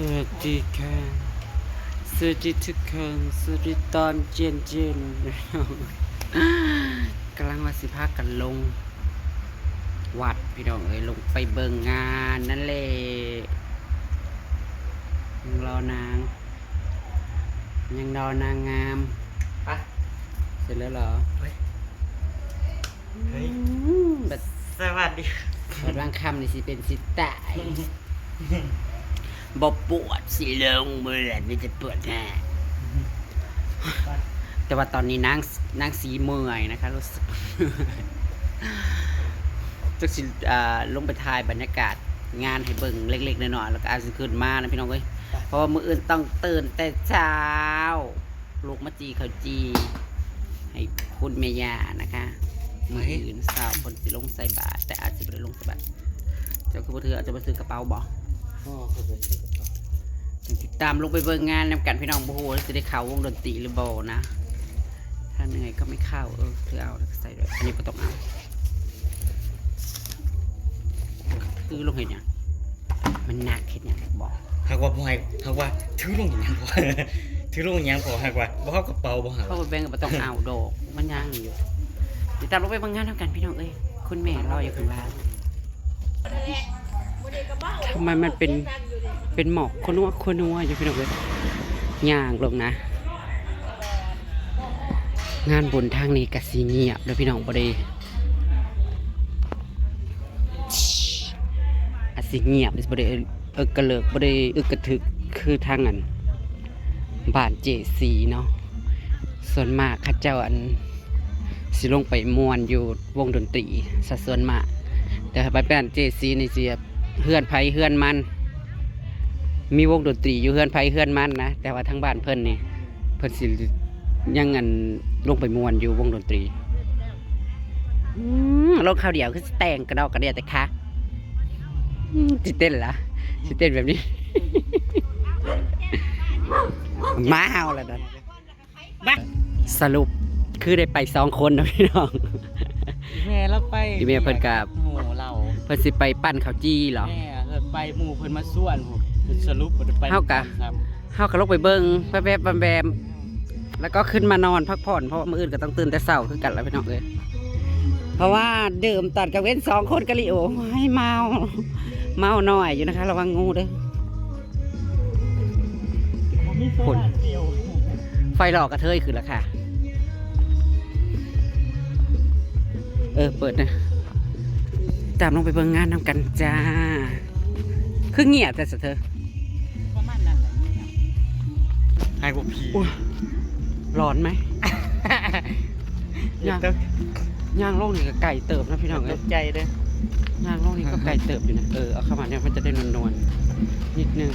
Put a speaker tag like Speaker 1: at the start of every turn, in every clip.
Speaker 1: วัสดีค่ะสวัสดีทุกคนสวัสดีตอนเจนเจนกำลังมาสิพากันลง วัดพี่น้องเอ้ยลงไปเบิ่งงานนั่นแหละยังรอนาง ยังรอนางงาม
Speaker 2: ไป
Speaker 1: เสร็จแล้วเหรอ
Speaker 2: เฮ้ยเฮ้ย
Speaker 1: อืมแบบ
Speaker 2: สวัสดี
Speaker 1: บัดบางคำนี่สิเป็นสิตาย บปวดสิลงมือนี่จะปวดแน่แต่ว่าตอนนี้นางนางสีเมื่อยนะคะรู้สึกจักสิอ่าลงไปถ่ายบรรยากาศงานให้เบิ่งเล็กๆน้อยๆแล้วก็อาจจะขึ้นมานะพี่น้องเอ้ยเพราะว่ามื้ออื่นต้องตื่นแต่เช้า ลูกมาจีเขาวจี ให้คุณเมย่านะคะมืออื่นสาวคนสิลงใส่บาทแต่อาจจะไม่ได้ลงใส่บาทเจ้าคือบ่เธออาจจะมาซื้อกระเป๋าบ่
Speaker 2: พ่อเขาไปซื้อกระเป๋า
Speaker 1: ติดตามลงไปเบิ่งงานนำกันพี่น้องบ่ฮู้ว่าสิได้เข้าวงดนตรีหรือบ่นะ ถ้าเหนื่อยก็ไม่เข้าเออเธอเอาแล้วก็ใส่ด้วยอันนี้ก็ต้องเอาคือลงเห็นยังมันหนักเห็นยังบอก
Speaker 2: หากว่าบ่ให้หากว่าถือลงอย่างนั้นพอถือลงอย่างนั้นพอหากว่าบ่เข้ากระเป๋าบ่หาก
Speaker 1: เข้าไปแบ่งก็บ่ต้องเอาดอกมันยังอยู่ติดตามลงไปเบิ่งงานนำกันพี่น้องเอ้ยคุณแม่รออยู่ข้างล่าง ทำไมมันเป็นเป็นหมอกคนนัวคนนัวอยู่พี่น้องเอ้ยย่างลงนะ งานบุญทางนี้กะสีเงียบแล้วพี่น้องบด้อาสิเงียบบ่ได้เอกระเลิกบ่ได้อึกระทึกคือทางนั้นบ้านเจสีเนาะส่วนมากเขาเจ้าอันสิลงไปมวนอยู่วงดนตรีซะส่วนมากแต่ไปบ้นเจสีในี่สิ เฮือนไผเฮือนมัน มีวงดนตรีอยู่เฮือนไผเฮือนมันนะแต่ว่าทางบ้านเพิ่นนี่เพิ่นสิยังเงินลงไปมวนอยู่วงดนตรีอืมลงข้าวเดียวคือสิแต่งกระดอกกระเดียแต่ค่ะอืมจิเต้นละจิเต้นแบบนี้มาเฮาแล้วนั่นบ้าสรุปคือได้ไปสองคนนะพี่น้อง
Speaker 2: แม่แล้วไป
Speaker 1: อีเมลเพิ่นกับ
Speaker 2: หมู่เรา
Speaker 1: เพิ่นสิไปปั้นข้าวจี้เหรอ
Speaker 2: แม่เพิ่นไปหมู่เพิ่นมาส่วนผมสรุปบ่ได้ไป
Speaker 1: เฮากะ
Speaker 2: ครับ
Speaker 1: เฮาก็ลงไปเบิ่งแวบๆแวมๆแล้วก็ขึ้นมานอนพักผ่อนเพราะว่ามื้ออื่นก็ต้องตื่นแต่เช้าคือกันแล้วพี่น้องเอ้ยเพราะว่าดื่มตอนกลางเว้นสองคนกะลิโอให้เมา เมาหน่อยอยู่นะคะ ระวังงูเด้อ
Speaker 2: มีโซดาเดียว
Speaker 1: ไฟหลอกกระเทยขึ้นแล้วค่ะ เออ เปิดนะ ตามลงไปเบิ่งงานนำกันจ้า คือเงียบแต่สะเธอ
Speaker 2: ประมาณนั้นแหละนี่ครับให้พวกพี่
Speaker 1: อุ๊ยร้อนไหม
Speaker 2: อย่า ตก
Speaker 1: ย่างโลกนี่ก็ไก่เติบนะพี่น้อง
Speaker 2: ต
Speaker 1: เอ้ย
Speaker 2: กใจเด้อย่าง
Speaker 1: โลกนี่ก็ไก่เติบอยู่นะเออเอาเข้ามาเนี่ยมันจะได้นวลๆนิดนึง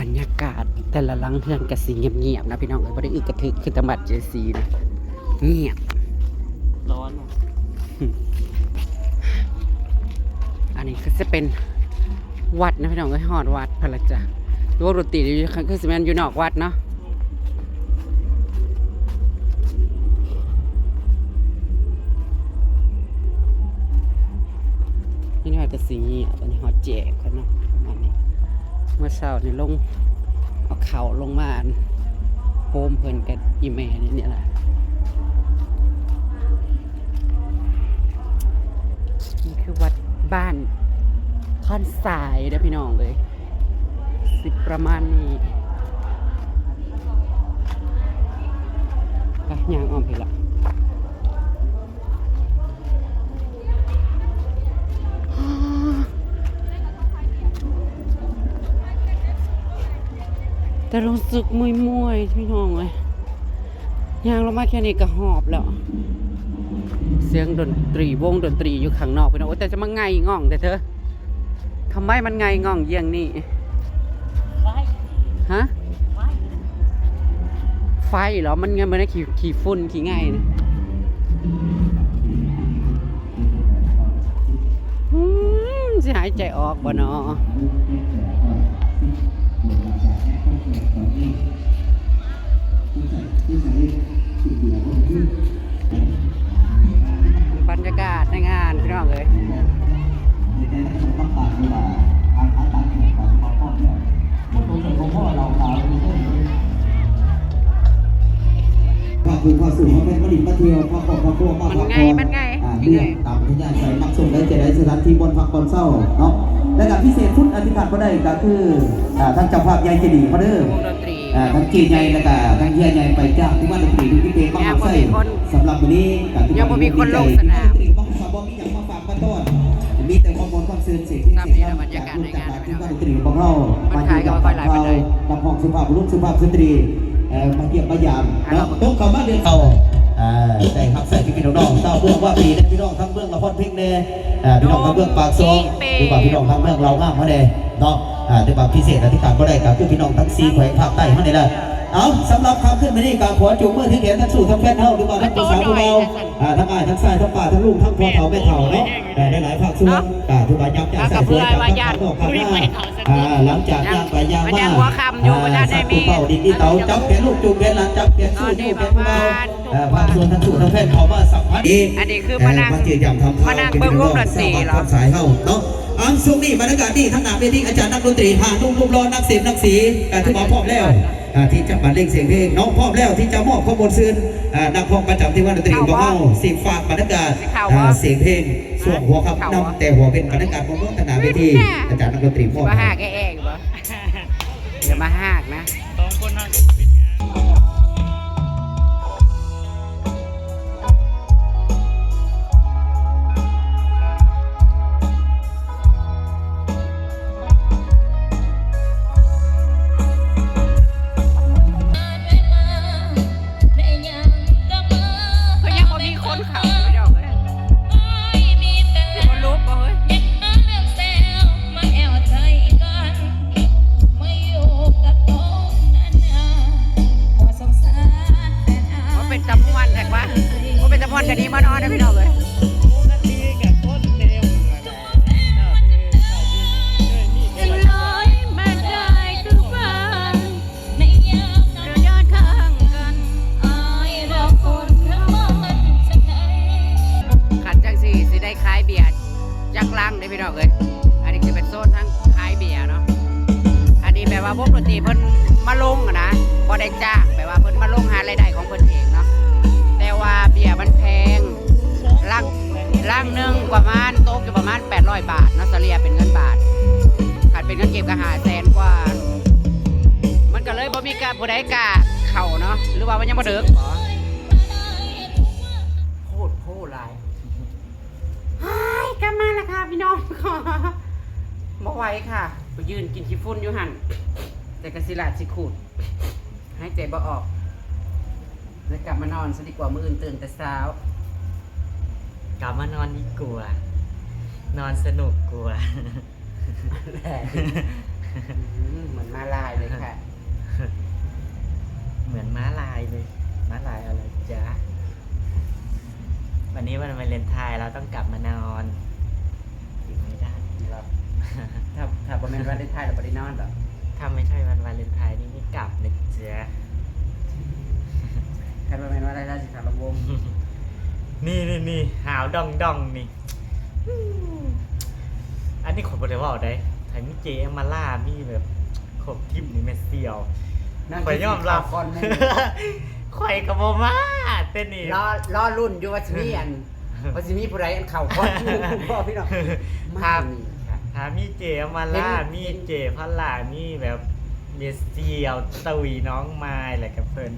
Speaker 1: บรรยากาศแต่ละหลังเพื่อนกระสีเงียบๆนะพี่น้องเอ้ยไม่ได้อึกกระทึกคือตำบัดเจซีนะ เงียบ
Speaker 2: ร้อนว่ะ
Speaker 1: อันนี้ก็จะเป็นวัดนะพี่น้องเอ้ยหอดวัดพะละจ้ะวงดนตรีอยู่คือสิแมนอยู่นอกวัดเนาะนี่นี่จะสีเงียบอันนี้หอดแจกกันเนาะประมาณนี้เมื่อเช้านี่ลง เอาเข่าลงมาอันโฮมเพิ่นกันอีเมลนี่เนี่ยแหละ คือวัดบ้านค่อนสายนะพี่น้องเลย สิบประมาณนี้ไปยางอ้อมไปละแต่รู้สึกมุยมุยพี่น้องเลยยางลงมาแค่นี้ก็หอบแล้ว สียงดนตรีวงดนตรีอยู่ข้างนอกพี่น้องโอ้แต่จะมาไงง่องแต่เธอทำไมมันไงง่องเยี่ยงนี่
Speaker 2: ไฟ
Speaker 1: ฮะไฟเหรอมันไงมันได้ขี่ขี่ฝุ่นขี่ไงนะอืมสิหายใจออกบ่เนาะบ รรยากาศในงานพี่น้องเลย
Speaker 3: ในใจนั้นต้องตามเวลาทางท้ายตามแขนของพ่อพ่อเนี่ยพ่อตัวส่วนของพ่อเราตามไปเรื่อยพาคุณพาสู่มาเป็นผลิตมาเที่ยวพาปอกพาพวกมา
Speaker 1: มันไงมันไง
Speaker 3: อ่าเรื่องตามที่ญาติใส่มักส่งได้เจได้สถานที่บนพักบนเศร้าเนาะและกับพิเศษฟุตอธิษฐานก็ได้ก็คืออ่าท่านเจ้าภาพใหญ่เจดีย์เขาเด้อ
Speaker 1: วงดนตรี
Speaker 3: อ่าทั้งจีนใหญ่และก็ทั้งเฮียใหญ่ไปจ้างที่ว่าดนตรีดูที่เพลงบ้าง
Speaker 1: ยังบ่
Speaker 3: ไส้
Speaker 1: มีคน
Speaker 3: สำหรับวันนี้ก็ทุก
Speaker 1: ยังบ่มีคนลงสนาม
Speaker 3: ดนตรีบ้างสาวบ่มีอย่างมาฝากมาต้อนมีแต่ความมนต์ความซื่นเสียงที่
Speaker 1: ตามนี้นะบรรยากาศในงาน
Speaker 3: ที่ว่าดนตรีของเรา
Speaker 1: มันขายก็ค่อยหลายปานใด
Speaker 3: กับห้องสุภาพบุรุษสุภาพสตรีเอ่อมาเกี่ยมมายาม
Speaker 1: อ่า
Speaker 3: เนาะต้องเข้ามาเดือนเขา อ่าได้ครับใส่พี่น้องๆเต้าเบื้องว่าปีและพี่น้องทั้งเบื้องละครเพลงแน่อ่าพี่น้องทั้งเบื้องปากซองหรือว่าพี่น้องทั้งเบื้องเราง่ามมาแน่เนาะอ่าด้วยความพิเศษอธิษฐานก็ได้กับคือพี่น้องทั้งสี่แขวงภาคใต้มาแน่ละเอาสำหรับคำขึ้นมานี่การขอจูงมือที่แขนทั้งสู่ทั้งแฟนเฮาหรือว่าทั้งภาษาวของเราอ่าทั้งอ้ายทั้งชายทั้งป่าทั้งลูกทั้งพ่อเฒ่าแม่เฒ่าเนาะแต่หลายๆภาคส่วนอ่าทุกบายับยั้งใส่สวยจากทั้งภาคนอกภาคหน้าอ่าหลังจากย่างไปย่าง
Speaker 1: มัน
Speaker 3: มา
Speaker 1: ยังหัวค่ำอยู่มันยังได้มี
Speaker 3: เป่าดินที่เตาจับแขนลูกจูงแขนหลานจับแขนสู้ลูกแขนเบา อ่าภาคส่วนทั้งสู่ทั้งแฟนเขามาสัมผัสดี
Speaker 1: อันนี้คือมานั่ง
Speaker 3: มาเกี่ยมทำข้าว
Speaker 1: มานั่งเบิ่งวงดนตรีเหรอ
Speaker 3: สายเข้าเนาะอันช่วงนี้บรรยากาศดีทั้งหนาเวทีอาจารย์นักดนตรีผ่านนุ่มรูปรอนักเสียงนักสีการที่หมอพร้อมแล้วอ่าที่จะบันเลงเสียงเพลงน้องพร้อมแล้วที่จะมอบข้อมูลซื่นอ่านักพ้องประจำที่ว่าดนตรีของเราสิฝากบรรยากาศ
Speaker 1: สิเข้า
Speaker 3: อ่า
Speaker 1: บ่
Speaker 3: เสียงเพลงส่วนหัวครับ
Speaker 1: เข้าบ่
Speaker 3: นำแต่หัวเป็นบรรยากาศของน้องทางหนาเวทีอาจารย์นักดนตรีมอบ
Speaker 1: มาหากแอ่ๆบ่อย่ามาหา ขัน
Speaker 2: จั
Speaker 1: งสี่สิได้ขายเบียร์จักลังได้พี่น้องเลยอันนี้คือเป็นโซนทั้งขายเบียร์เนาะอันนี้แปลว่าพวกดนตรีเพิ่นมาลงนะบ่ได้จ้างแปลว่าเพิ่นมาลงหารายได้ของเพิ่นเองเนาะแต่ว่าเบียร์มันแพงลังลังหนึ่งประมาณตกอยู่ประมาณ 800 บาทเนาะเฉลี่ยเป็นเงินบาทขาดเป็นเงินเก็บก็หาแสนกว่า มันก็เลยบ่มีการผู้ใดกล้าเข้าเนาะหรือว่ามันยังบ่เดึก กลับมาแล้วค่ะพี่น้องค่ะบ่ไหวค่ะไปยืนกินขี้ฝุ่นอยู่หั่นแต่กสิลาดสิขูดหายใจบ่ออกเลยกลับมานอนซะดีกว่ามื้ออื่นตื่นแต่เช้าก
Speaker 2: ลับมานอนดีกว่านอนสนุกกว่า
Speaker 1: แหละอืมเหมือนมาลายเลยค่ะ
Speaker 2: เหมือนม้าลายเลยม้าลายอะไรจ๊ะวันนี้วันวาเลนไทน์เราต้องกลับมานอนอยู่ไม่ได้
Speaker 1: ครับ ถ้าถ้าบ่แม่นวันได้ถ่ายแล้วบ่ได้นอนดอก
Speaker 2: ถ้าไม่ใช่วันวาเลนไทน์นี่ไม่กลับนะจ๊ะ
Speaker 1: ถ้าบ่แม่นวันได้ราชการระวง
Speaker 2: นี่นี่นี่หาวดองดองนี่ อันนี้ขนบริวารได้ไทยมีเจเอมมาล่ามีแบบขบทิมนี่แม่เซียว
Speaker 1: นั่น
Speaker 2: ข่อยยอมรับ
Speaker 1: ก่อนแม่
Speaker 2: ข่อยกับโมมาเต้นนี่
Speaker 1: รอรอรุ่นอยู่ว่าสิมีอันว่าสิมีผู้ใดอันเข้าก่อนอยู่พ่อพี่น้อง
Speaker 2: ครั
Speaker 1: มา
Speaker 2: บ
Speaker 1: นี่ ค่ะ
Speaker 2: ถ้ามีเจเอมมาล่า
Speaker 1: เห็น
Speaker 2: มีเจพัลล่ามีแบบเมสเซียวตวีน้องไม้อะไรกับเพิ่น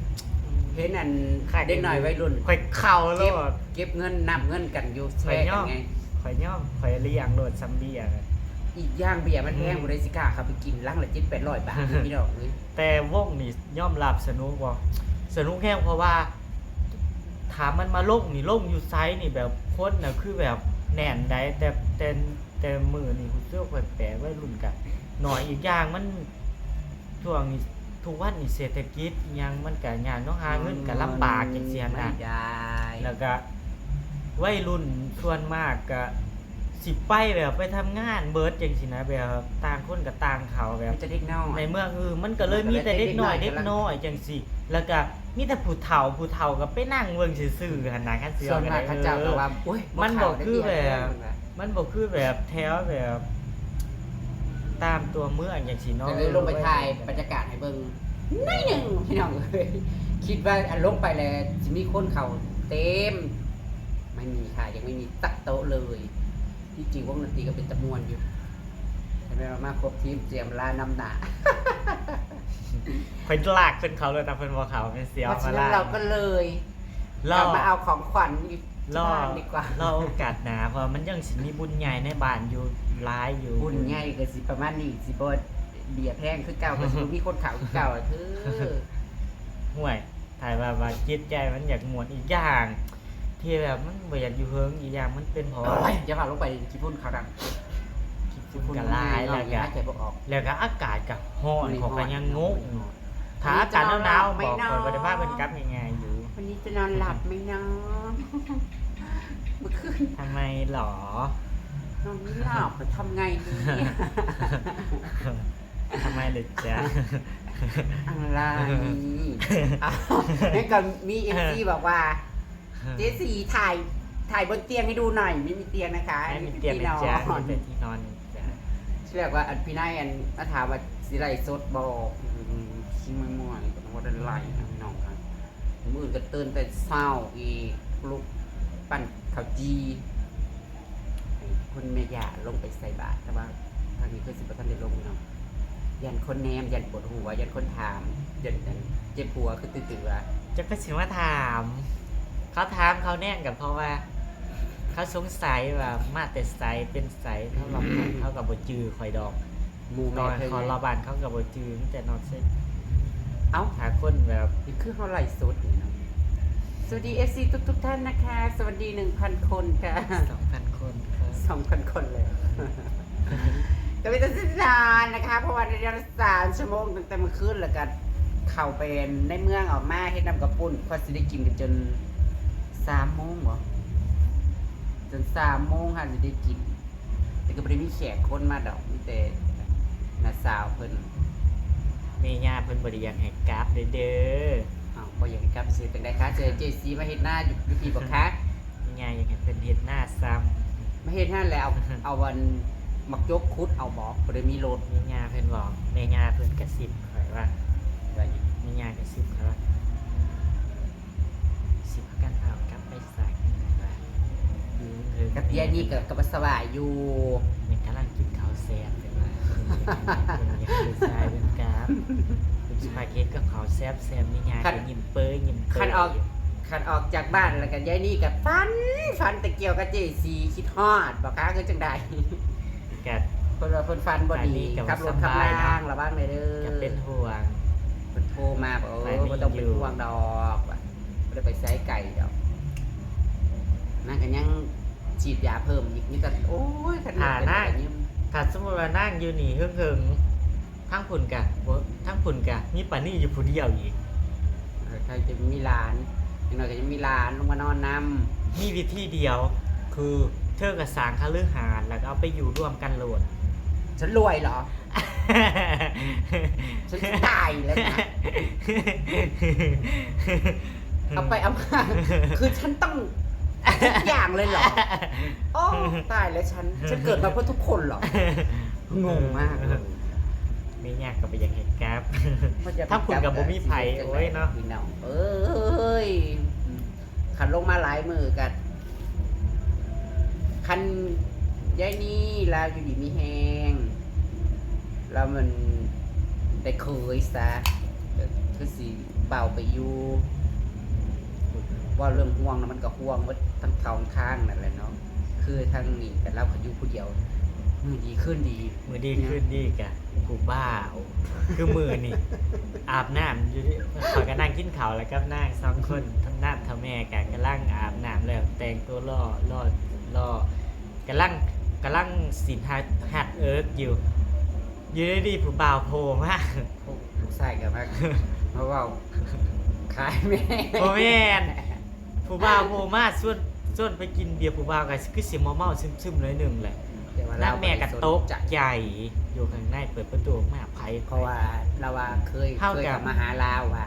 Speaker 1: เห็นอันเด็กน้อยวัยรุ่น
Speaker 2: ข่อยเข่าแล้
Speaker 1: เก็
Speaker 2: ว
Speaker 1: บเก็บเงินนับเงินกันอยู่
Speaker 2: ข่
Speaker 1: แช
Speaker 2: อย
Speaker 1: ร์
Speaker 2: ย่
Speaker 1: กั
Speaker 2: อนม
Speaker 1: ไง
Speaker 2: ข่อยย่อมข่อยเลี้ยงโดดซัมเบีย
Speaker 1: อีกอย่างเบียร์มันแพงบ่ได้สิกล้าเข้าไปกินลังละ7-800บาทพี่น้องเอ้ย
Speaker 2: แต่วงนี่ย่อมรับสนุกบ่สนุกแห้งเพราะว่า ถามมันมาลงนี่ลงอยู่ไซส์นี่แบบโคตรน่ะคือแบบแน่นได้แต่แต่ แต่มือนี่คุณเสื้อข่อยแปลไว้รุ่นกันหน่อยอีกอย่างมันช่วงนี้ทุกวันนี่เศรษฐกิจอิหยังมันก็งานเนาะหาเงินก็ลำบากจังซี่
Speaker 1: ไม่
Speaker 2: นะ
Speaker 1: ได้
Speaker 2: แล้วก็วัยรุ่นส่วนมากก็สิไปแบบไปทำงานเบิร์ดจังซี่นะแบบต่างคนกับต่างเขาแบบ
Speaker 1: มันจะเด็กน้อย
Speaker 2: ในเมืองคือมันก็เลยมีแต่เด็กน้อยเด็กน้อยจังสิแล้วก็มีแต่ผู้เฒ่าผู้เฒ่าก็ไปนั่งเบิ่งซื่อๆหั่นน่ะคันเสือ
Speaker 1: ส่วนมากเขาเจ้าก็ว่า
Speaker 2: เอ
Speaker 1: โอ้ย
Speaker 2: มันบอกคือแบบ
Speaker 1: บ่
Speaker 2: มันบอกคือแบบแถวแบบ ตามตัวเมืองอย่างสีน้อง
Speaker 1: ก็เลยลงไปถ่ายบรรยากาศให้เบิ่งนิดหนึ่งพี่น้องเอ้ยคิดว่าอันลงไปแล้วจะมีคนเขาเต็ม ไม่มีค่ะยังไม่มีตักโต๊ะเลย ที่จริงวงดนตรีก็เป็นจำนวนอยู่แต่ไม่มาครบทีมเจียมลานำหนา
Speaker 2: เพิ่นลากเพิ่นเขาเลยแต่เพิ่นบ่เขาเป็นเสียว
Speaker 1: เพราะฉะ
Speaker 2: มา
Speaker 1: นั้น
Speaker 2: ลาก
Speaker 1: เราก็เลย
Speaker 2: รอก
Speaker 1: ลับมาเอาของขวัญอยู่
Speaker 2: รอ
Speaker 1: บ้านดีกว่า
Speaker 2: รอโอกาสหนาเพราะมันยังสิมีบุญใหญ่ในบ้านอยู่หลายอยู่
Speaker 1: บุญใหญ่ก็สิประมาณนี้สิบ่เบียร์แพงคือเก่าก็สิบ่มีคนเขาคือเก่าอะคือ
Speaker 2: ห่วยถ่ายว่าว่าจิตใจมันอยากมวนอีกอย่าง ที่แบบมันบ่อยากอยู่เฮิงอีกอย่างมันเป็นเพราะ
Speaker 1: โอ้ยอย่าพาลงไปขี้พุ่นเขาดัง
Speaker 2: ฝุ่นกะลายแล้ว
Speaker 1: อย่า
Speaker 2: ก็
Speaker 1: ให้ใจบ่ออก
Speaker 2: แล้วก็อากาศกับร้อนของกันยังงง
Speaker 1: อยู่
Speaker 2: ถ้าอากาศหนาวๆ
Speaker 1: ไม่
Speaker 2: บอก
Speaker 1: นอน
Speaker 2: ก่อนบ่ได้ว่าเพิ่นกลับยังไงอยู่
Speaker 1: วันนี้ จะนอนหลับไหมเนาะเมื่อคืน
Speaker 2: ทำไมหรอ น
Speaker 1: อนไม่หลับจะทำไงดีอะ
Speaker 2: ทำไมเลยจ๊ะ
Speaker 1: อะไรอ้าวนี่ก็มีเอฟซีบอกว่า เจสีถ่ายถ่ายบนเตียงให้ดูหน่อย ไม่มีเตียงนะคะ
Speaker 2: ไม่มีเตียง
Speaker 1: ที่
Speaker 2: นะ
Speaker 1: นอ
Speaker 2: จ๊ะ
Speaker 1: น
Speaker 2: มีแต่ที่นอนจ้ะ
Speaker 1: เชื่อว่าอันพี่นายอันมาถามว่าสิไรสดบอกอืมชิมม่วนๆก็ว่าได้ไล่นะพี่น้องครับ มืออื่นก็ตื่นแต่เศร้าอีกลุกปั่นข้าวจีให้คุณเมย่าลงไปใส่บาตรแต่ว่าทางนี้คือสิบท่านได้ลงเนาะยันคนแนมยันปวดหัว ยันคนถามยันยันเจ็บหัวคือตื่นๆว่า
Speaker 2: จะไปสิมาถาม เขาถามเขาแน่นกับเพราะว่า เขาสงสัยว่ามาแต่ไสเป็นไสเท่ากับเขากับบจือคอยดอก
Speaker 1: หมู
Speaker 2: ต
Speaker 1: แม่
Speaker 2: อน
Speaker 1: เพิ่ง
Speaker 2: คอรบานเขากับบจือมีแต่นอนเส้น
Speaker 1: เอ้า
Speaker 2: หาคนแบบ
Speaker 1: นี่คือเขาไล่สดนี่เนาะสวัสดีเอฟซีทุกทุกๆท่านนะคะ สวัสดีหนึ่งพันคนค่ะ
Speaker 2: สองพันคนครับ
Speaker 1: สองพันคนเลยก็ไม่ต้องสิ้นนานนะคะ เพราะว่าในเดือนสามชั่วโมงตั้งแต่เมื่อคืนแล้วก็เข้าไปในเมืองออกมาเฮ็ดน้ำกระปุ่นพอสิได้กินกันจนสามโมงเหรอจนสามโมงค่ะสิได้กิน แต่ก็ไม่ได้มีแขกคนมาดอกมีแต่น้าสาวเพิ่น
Speaker 2: เมีญาเพิ่นบริยังให้กราฟเด้อเด้อ
Speaker 1: อ้าวบ่อยากให้กลับไปซื้อจังไดคะเจอเจซีมาเฮ็ดหน้าอยู่อยู่ที่บ่คะ
Speaker 2: มีญายังให้เพิ่นเฮ็ดหน้าซ้
Speaker 1: มาเฮ็ดให้แล้วเอาเอาวันมักยกคุดเอาบอกบ่ได้มีรถำ
Speaker 2: มีญาเพิ่นบอกเมีญาเพิ่นกระซิบข่อยว่า
Speaker 1: ว่าอยู่
Speaker 2: มีญากระซิบข่อยว่าสิพากันเอากลับไปใส่ว่าอยู่เออ
Speaker 1: กับเตียนี่ก็กับสบายอยู่
Speaker 2: มันกำลังกินข้าวแซ่บเลยว่า เป็นอย่างเป็นชายเป็นกราฟเป็นสปาเกตก็ข้าวแซ่บแซ่บมีญาก็ยิ้มเป้ยยิ้มเป้ย
Speaker 1: คันออกคันออกจากบ้านแล้วก็ยายนี่ก็ฟันฟันแต่เกี่ยวกับเจซีคิดฮอดบ่คะคือจังได
Speaker 2: กั
Speaker 1: เพิ่นว่าเพิ่นฟันบ่
Speaker 2: ไปนี่
Speaker 1: ดี
Speaker 2: ก็
Speaker 1: ขับรถ
Speaker 2: ส
Speaker 1: ขับบา
Speaker 2: ยเนาะ
Speaker 1: ล่างระวังเลยเด้อ
Speaker 2: กัเป็นห่วง
Speaker 1: เพิ่นโทรมาบอก
Speaker 2: ไป
Speaker 1: โอ้
Speaker 2: นี่
Speaker 1: บ่ต้องเป็น
Speaker 2: อยู่
Speaker 1: ห่วงดอกว่าบ่ได้ไปไสไก่ดอกนั่นก็ยังฉีดยาเพิ่มอีกนี่ก็โอ้ยคันนี้เป็นแบบนี้
Speaker 2: ถ้าสมมติว่านั่งอยู่นี่เฮิงเฮิงๆทั้งผุนกะบ่ทั้งผุนกะมีปานนี่อยู่ผู้เดียวอีก
Speaker 1: เออใครจะมีหลานอย่างน้อยก็จะมีหลานลงมานอนนำ
Speaker 2: มีวิธีเดียว คือเธอกับสางคาลือหาดแล้วก็เอาไปอยู่ร่วมกันโหลด
Speaker 1: ฉันรวยเหรอฉันจะตายแล้วนะเอาไปเอามาคือฉันต้อง ทุกอย่างเลยเหรอโอ้ตายแล้วฉัน ฉันเกิดมาเพื่อทุกคนเหรอ งงมากเลย
Speaker 2: ไม่ยากก็ไปอย่างเหตุการณ์
Speaker 1: มันจะ
Speaker 2: ถ้าคุณกับบ่มีไผโอ้ยเนาะ
Speaker 1: พี่น้องเอ้ยขันลงมาหลายมือกันคันยายนี่เราอยู่ดีมีแหงเรามันได้เคยซะคือสิเบาไปอยู่ ว่าเรื่องห่วงนะมันก็ห่วงหมดทั้งเขาทั้งข้างนั่นแหละเนาะคือทางนี้กันเราก็อยู่ผู้เดียวมือดีขึ้นดี
Speaker 2: มือดีขึ้นดีกะผู้บ้าเอาคือมือนี่ อาบน้ำอยู่ดิขอยก็นั่งกินข้าวแล้วก็นั่งสองคนทำน้ำทำแม่กันกำลังอาบน้ำแล้วแต่งตัวล่อล่อล่อกำลังกำลังสินหัดหัดเอิร์กอยู่อยู่ดีๆผู้บ่าวโผล่มา
Speaker 1: พวกลูกชายกันมากเพราะว่าขายแม่
Speaker 2: โอแม่น ผู้บ่าวโผล่มาส่วนส่วนไปกินเบียร์ผู้บ่าวก็คือสิเมาๆซึมๆหน่อยหนึงแหละ
Speaker 1: แต่ว่า
Speaker 2: นั่
Speaker 1: เรา
Speaker 2: งแม่กับโต๊ะ
Speaker 1: จั
Speaker 2: ใหญ่อยู่ข้างในเปิดประตูออกมาไผ
Speaker 1: เพราะว่าเราว่าเคย
Speaker 2: เท่า
Speaker 1: เคย
Speaker 2: กับ
Speaker 1: กลับมาหาลาวว่า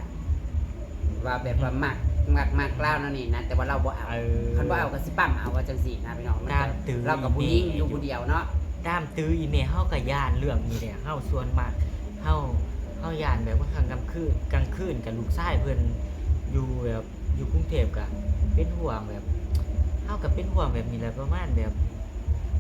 Speaker 1: ว่าแบบว่ามักมากมากเล่านั่นนี่นะแต่ว่าเราบ่เอา
Speaker 2: เออ
Speaker 1: คันบ่เอาก็สิปั้มเอาว่าจังซี่นะพี่น้องมัน
Speaker 2: การ
Speaker 1: ก็
Speaker 2: ตื้อ
Speaker 1: เรากับผู้หญิงอยู่ผู้เดียวเนาะ
Speaker 2: ด้ามตื้ออีเมลเฮากับยานเรื่องนี้เนี่ยเฮาส่วนมากเฮาเฮายานแบบว่าครั้งกลางคืนกลางคืนกับลูกชายเพิ่นอยู่แบบ อยู่กรุงเทพกะเป็นห่วงแบบเฮากับเป็นห่วงแบบนี้แหละประมาณแบบ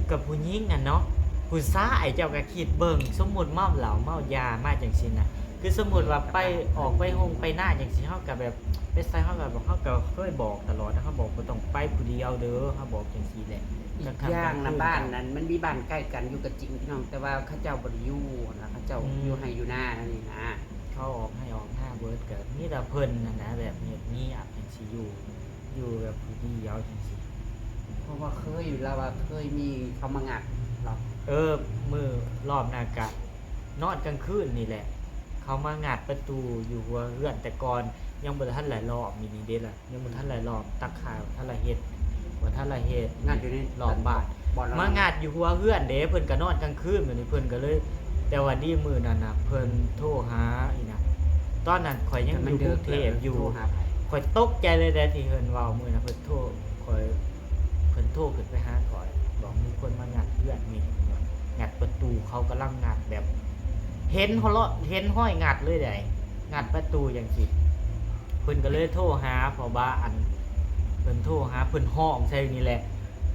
Speaker 2: กับผู้หญิงอะเนาะผู้ชายเจ้าก็คิดเบิ่งสมมุติเมาเหล้าเมายามาจังซี่น่ะคือสมมุติว่าไปออกไปหงไปหน้าจังซี่เฮาก็แบบไปใส่เฮาก็บอกเฮาก็เคยบอกตลอดนะเฮาบอกบ่ต้องไปผู้เดียวเด้อเฮาบอกจังซี่แหละ
Speaker 1: อีกอย่างนะบ้านนั้น มันมีบ้านใกล้กันอยู่กับจริงพี่น้องแต่ว่าเขาเจ้าบ่ได้อยู่นะเขาเจ้าอยู่ให้อยู่หน้านั่นนี่นะ
Speaker 2: เขาออกให้ออกหน้าเบิร์ดกับนี่แต่เพิ่นนะนะแบบเงียบเงียบจังสิอยู่อยู่แบบผู้เดียวจังสิ
Speaker 1: เพราะว่าเคยอยู่แล้วว่าเคยมีเขามางัดเรา
Speaker 2: เออมือรอบหน้ากะนอนกลางคืนนี่แหละ เขามางัดประตูอยู่หัวเรือนแต่ก่อนยังบ่ทันหลายรอบมีนี่เด้ล่ะยังบ่ทันหลายรอบตักข่าวทันหลายเฮ็ดบ่ทันหลายเฮ็ด
Speaker 1: งัดอยู่ใน
Speaker 2: รอบบ้าน
Speaker 1: บ่อนเรา
Speaker 2: มางัดอยู่หัวเรือนเด้เพิ่นก็นอนกลางคืนแบบนี้เพิ่นก็เลย แต่ว่าดีมื้อนั้นน่ะเพิ่นโทรหาอีน่ะตอนนั้นข่อยยังอยู่กรุงเทพอยู่
Speaker 1: โทรหาไผ
Speaker 2: ข่อยตกใจเลยแต่ที่เพิ่นเว้ามื้อนะเพิ่นโทรข่อยเพิ่นโทรขึ้นไปหาข่อย บอกมีคนมางัดเพื่อนมีงัดประตูเขากำลังงัดแบบ เห็นหัวเราะเห็นห้อยงัดเลยได้งัดประตูอย่างสิเพิ่นก็เลยโทรหาเพอบ้าอันเพิ่นโทรหาเพิ่นห้องใช่นี่แหละ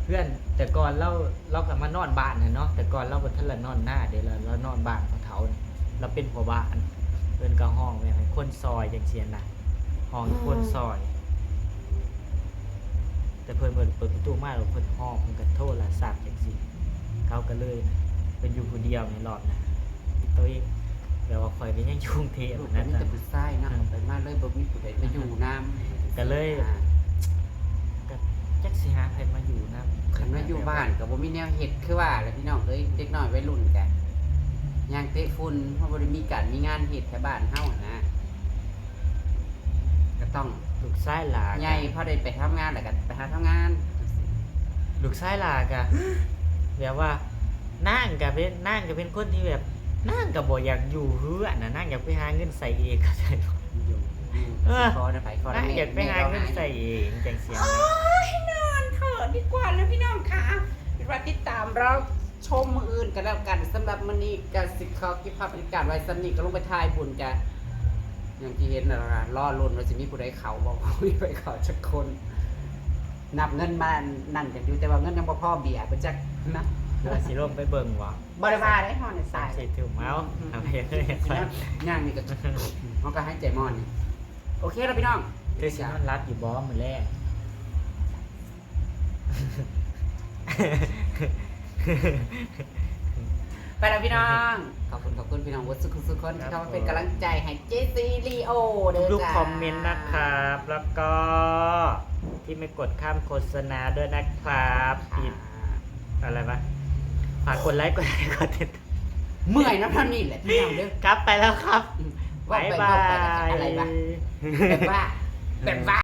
Speaker 2: เพื่อนแต่ก่อนเราเรากลับมานอนบ้านน่ะเนาะแต่ก่อนเราบ่ทันละนอนหน้าเดี๋ยวเราเรานอนบ้านเขาเฒ่าน่ะเราเป็นพ่อบ้านเพิ่นก็ห้องไว้ให้คนซอยจังซี่น่ะห้องคนซอย แต่เพิ่นเพิ่นเปิดประตูมาแล้วเพิ่นห้องเพิ่นก็โทรศัพท์จังซี่เขาก็เลยนะเป็นอยู่ผู้เดียวในรอบนะตัวเองแบบว่าคอยก็ยังอยู่กรุงเทพ
Speaker 1: ลูก
Speaker 2: นะ
Speaker 1: มีแต่ผู้ชายเนาะไปมาเลยบ่มีผู้ใดมาอยู่น้ำ
Speaker 2: ก็เลยก็ จักสิหาใครมาอยู่นะ
Speaker 1: คันว่าอยู่บ้านก็บ่มีแนวเฮ็ดคือว่าแหล้วพี่น้องเอ้ยเด็กน้อยวัยรุ่นกะย่างเตะฝุ่นเพราะบ่ได้มีการมีงานเฮ็ดแถวบ้านเฮานะ ก็ต้อง
Speaker 2: ลูกชายหลา
Speaker 1: ใหญ่พอได้ไปทำงานแล้วก็ไปหาทำงาน
Speaker 2: ลูกชายหลากะแบบว่านั่งก็เป็นนั่งก็เป็นคนที่แบบนั่งก็บ่อยากอยู่เฮือนน่ะนั่งอยากไปหาเงินใส่เองก็ได้
Speaker 1: อยู่
Speaker 2: เออ
Speaker 1: ขอนะไผขอ
Speaker 2: นั่
Speaker 1: นะ
Speaker 2: ง
Speaker 1: แม่
Speaker 2: อยากไปหาเงินใส่เองจังเสียงเลย
Speaker 1: น อนเถอะดีกว่าแล้วพี่น้องค่ะเป็นว่าติดตามเราชมมืออื่นกันแล้วกันสำหรับมื้อนี้ก็สิขอเกิบภาพบรรยากาศไว้สำนี้ก็ลงไปทายบุญกันอย่างที่เห็นน่ะล่ะรอลุ้นว่าสิมีผู้ใดเขาบ่มีไปเขาจักคน นับเงินมานั่นกันอยู่แต่ว่าเงินยังบ่พอเบียร์ไปจักนะ
Speaker 2: เราสิลงไปเบิ่งวะ
Speaker 1: บ่ได้ว่าได้ฮอดใน
Speaker 2: สา
Speaker 1: สายย
Speaker 2: สิถูกเมาส์เอาไปเลย
Speaker 1: ย่างนี่ก็มันก็ให้ใจมอนนี่โอเคแล้วพี่น้อง
Speaker 2: เธอสินอนรับอยู่บอมือแรก
Speaker 1: ไปแล้วพี่น้อง ขอบคุณขอบคุณพี่น้องวัดสุขสุขคนที่เข้ามาเป็นกำลังใจให้เจซีลีโอเด้อ
Speaker 2: ทุก
Speaker 1: จ้า
Speaker 2: คอมเมนต์นะครับ แล้วก็ที่ไม่กดข้ามโฆษณาด้วยนะครับผิดอะไรปะฝากกดไลค์กดไลค์กดติดตาม
Speaker 1: เมื่อยนะท่านนี่แหละพี่น้องเด้อก
Speaker 2: ลับไปแล้วครับ
Speaker 1: ว่า
Speaker 2: บ๊าย
Speaker 1: ไป
Speaker 2: บา
Speaker 1: ว่าไปแล้วจะอะไร
Speaker 2: ย
Speaker 1: บ้างแบบว่าแบบว่า